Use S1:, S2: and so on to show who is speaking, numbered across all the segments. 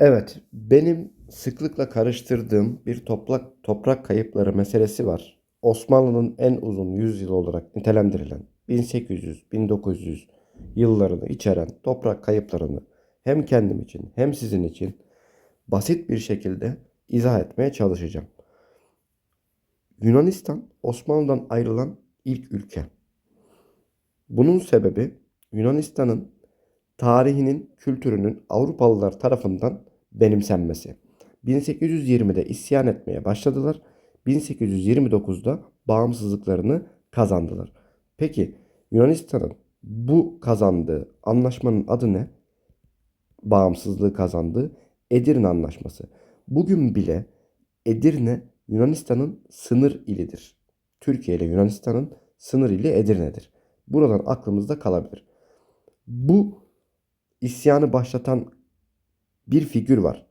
S1: Evet, benim sıklıkla karıştırdığım bir toprak toprak kayıpları meselesi var. Osmanlı'nın en uzun yüzyılı olarak nitelendirilen 1800-1900 yıllarını içeren toprak kayıplarını hem kendim için hem sizin için basit bir şekilde izah etmeye çalışacağım. Yunanistan Osmanlı'dan ayrılan ilk ülke. Bunun sebebi Yunanistan'ın tarihinin, kültürünün Avrupalılar tarafından benimsenmesi. 1820'de isyan etmeye başladılar. 1829'da bağımsızlıklarını kazandılar. Peki Yunanistan'ın bu kazandığı anlaşmanın adı ne? Bağımsızlığı kazandığı Edirne Anlaşması. Bugün bile Edirne Yunanistan'ın sınır ilidir. Türkiye ile Yunanistan'ın sınır ili Edirne'dir. Buradan aklımızda kalabilir. Bu isyanı başlatan bir figür var.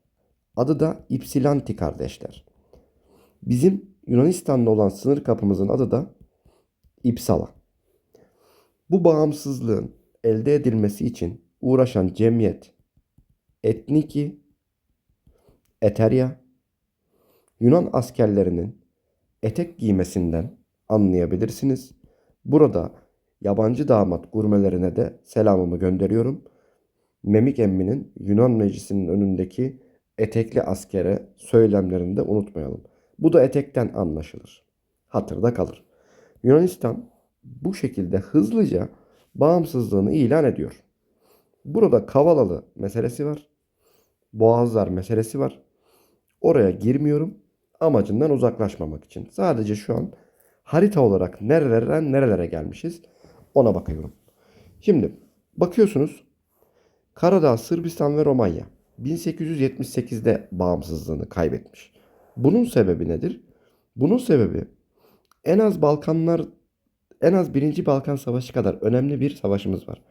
S1: Adı da Ypsilanti kardeşler. Bizim Yunanistan'la olan sınır kapımızın adı da İpsala. Bu bağımsızlığın elde edilmesi için uğraşan cemiyet Etniki Eterya Yunan askerlerinin etek giymesinden anlayabilirsiniz. Burada yabancı damat gurmelerine de selamımı gönderiyorum. Memik Emmi'nin Yunan Meclisi'nin önündeki etekli askere söylemlerini de unutmayalım. Bu da etekten anlaşılır. Hatırda kalır. Yunanistan bu şekilde hızlıca bağımsızlığını ilan ediyor. Burada Kavalalı meselesi var. Boğazlar meselesi var. Oraya girmiyorum. Amacından uzaklaşmamak için. Sadece şu an harita olarak nerelerden nerelere gelmişiz ona bakıyorum. Şimdi bakıyorsunuz Karadağ, Sırbistan ve Romanya 1878'de bağımsızlığını kaybetmiş. Bunun sebebi nedir? Bunun sebebi en az Balkanlar en az 1. Balkan Savaşı kadar önemli bir savaşımız var.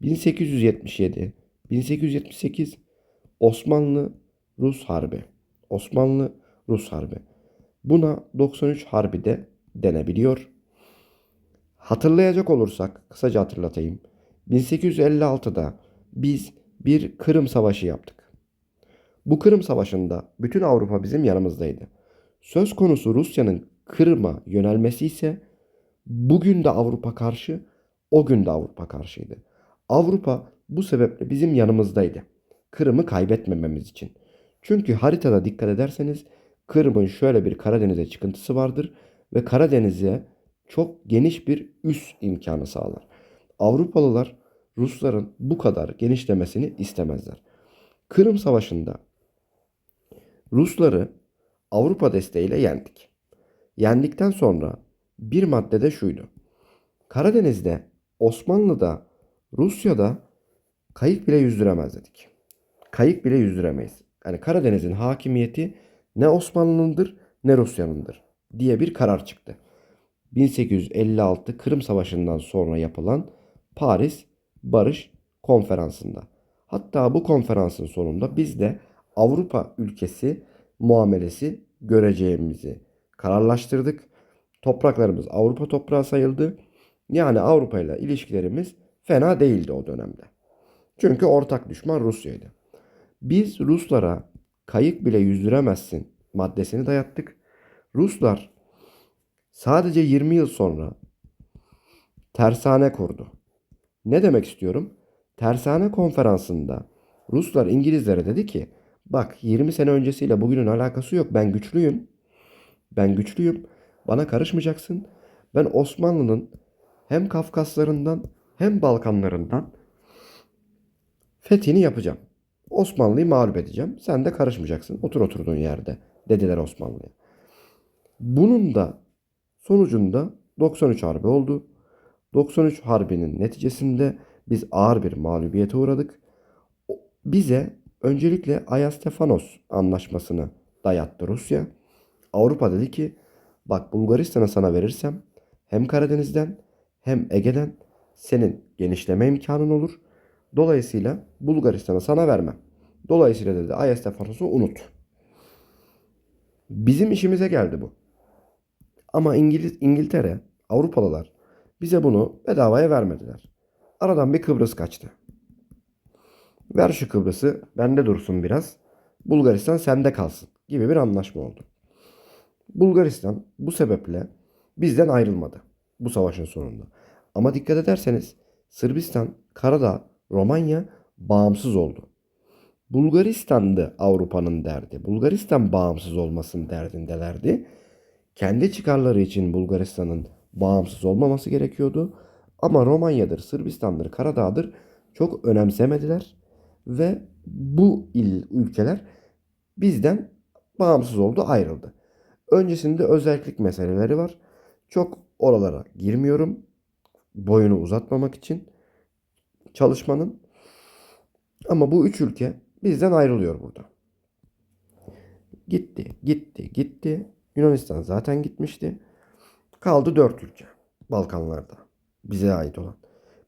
S1: 1877, 1878 Osmanlı Rus Harbi. Osmanlı Rus Harbi. Buna 93 Harbi de denebiliyor. Hatırlayacak olursak kısaca hatırlatayım. 1856'da biz bir Kırım Savaşı yaptık. Bu Kırım Savaşı'nda bütün Avrupa bizim yanımızdaydı. Söz konusu Rusya'nın Kırım'a yönelmesi ise bugün de Avrupa karşı, o gün de Avrupa karşıydı. Avrupa bu sebeple bizim yanımızdaydı. Kırım'ı kaybetmememiz için. Çünkü haritada dikkat ederseniz Kırım'ın şöyle bir Karadeniz'e çıkıntısı vardır ve Karadeniz'e çok geniş bir üs imkanı sağlar. Avrupalılar Rusların bu kadar genişlemesini istemezler. Kırım Savaşı'nda Rusları Avrupa desteğiyle yendik. Yendikten sonra bir madde de şuydu. Karadeniz'de, Osmanlı'da, Rusya'da kayık bile yüzdüremez dedik. Kayık bile yüzdüremeyiz. Yani Karadeniz'in hakimiyeti ne Osmanlı'nındır ne Rusya'nındır diye bir karar çıktı. 1856 Kırım Savaşı'ndan sonra yapılan Paris Barış Konferansı'nda. Hatta bu konferansın sonunda biz de Avrupa ülkesi muamelesi göreceğimizi kararlaştırdık. Topraklarımız Avrupa toprağı sayıldı. Yani Avrupa ile ilişkilerimiz fena değildi o dönemde. Çünkü ortak düşman Rusya'ydı. Biz Ruslara kayık bile yüzdüremezsin maddesini dayattık. Ruslar sadece 20 yıl sonra tersane kurdu. Ne demek istiyorum? Tersane konferansında Ruslar İngilizlere dedi ki bak 20 sene öncesiyle bugünün alakası yok. Ben güçlüyüm. Ben güçlüyüm. Bana karışmayacaksın. Ben Osmanlı'nın hem Kafkaslarından hem Balkanlarından fethini yapacağım. Osmanlı'yı mağlup edeceğim. Sen de karışmayacaksın. Otur oturduğun yerde dediler Osmanlı'ya. Bunun da sonucunda 93 Harbi oldu. 93 Harbi'nin neticesinde biz ağır bir mağlubiyete uğradık. Bize öncelikle Ayastefanos anlaşmasını dayattı Rusya. Avrupa dedi ki bak Bulgaristan'ı sana verirsem hem Karadeniz'den hem Ege'den senin genişleme imkanın olur. Dolayısıyla Bulgaristan'ı sana vermem. Dolayısıyla dedi Ayastefanos'u unut. Bizim işimize geldi bu. Ama İngiliz, İngiltere, Avrupalılar bize bunu bedavaya vermediler. Aradan bir Kıbrıs kaçtı. Ver şu Kıbrıs'ı bende dursun biraz. Bulgaristan sende kalsın gibi bir anlaşma oldu. Bulgaristan bu sebeple bizden ayrılmadı bu savaşın sonunda. Ama dikkat ederseniz Sırbistan, Karadağ, Romanya bağımsız oldu. Bulgaristan'dı Avrupa'nın derdi. Bulgaristan bağımsız olmasın derdindelerdi. Kendi çıkarları için Bulgaristan'ın bağımsız olmaması gerekiyordu. Ama Romanya'dır, Sırbistan'dır, Karadağ'dır çok önemsemediler. Ve bu il, ülkeler bizden bağımsız oldu, ayrıldı. Öncesinde özellik meseleleri var. Çok oralara girmiyorum. Boyunu uzatmamak için çalışmanın. Ama bu üç ülke bizden ayrılıyor burada. Gitti, gitti, gitti. Yunanistan zaten gitmişti. Kaldı dört ülke Balkanlarda bize ait olan.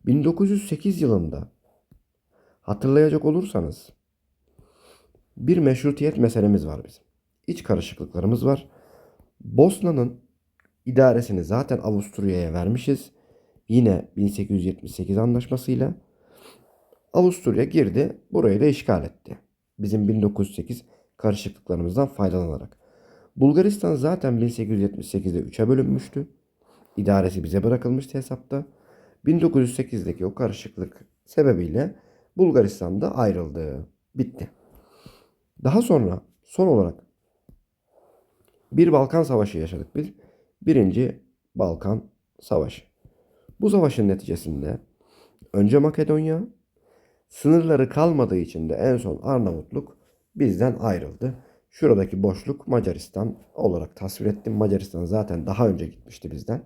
S1: 1908 yılında hatırlayacak olursanız bir meşrutiyet meselemiz var bizim. İç karışıklıklarımız var. Bosna'nın idaresini zaten Avusturya'ya vermişiz. Yine 1878 anlaşmasıyla Avusturya girdi, burayı da işgal etti. Bizim 1908 karışıklıklarımızdan faydalanarak. Bulgaristan zaten 1878'de 3'e bölünmüştü. İdaresi bize bırakılmıştı hesapta. 1908'deki o karışıklık sebebiyle Bulgaristan da ayrıldı. Bitti. Daha sonra son olarak bir Balkan Savaşı yaşadık biz. Birinci Balkan Savaşı. Bu savaşın neticesinde önce Makedonya, sınırları kalmadığı için de en son Arnavutluk bizden ayrıldı. Şuradaki boşluk Macaristan olarak tasvir ettim. Macaristan zaten daha önce gitmişti bizden.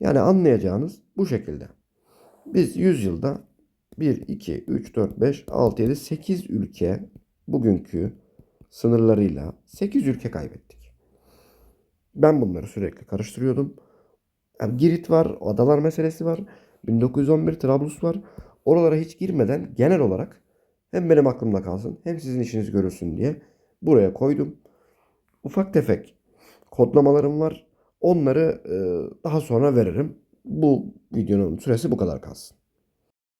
S1: Yani anlayacağınız bu şekilde. Biz 100 yılda 1, 2, 3, 4, 5, 6, 7, 8 ülke bugünkü sınırlarıyla 8 ülke kaybettik. Ben bunları sürekli karıştırıyordum. Yani Girit var, adalar meselesi var. 1911 Trablus var. Oralara hiç girmeden genel olarak hem benim aklımda kalsın hem sizin işiniz görülsün diye buraya koydum. Ufak tefek kodlamalarım var. Onları daha sonra veririm. Bu videonun süresi bu kadar kalsın.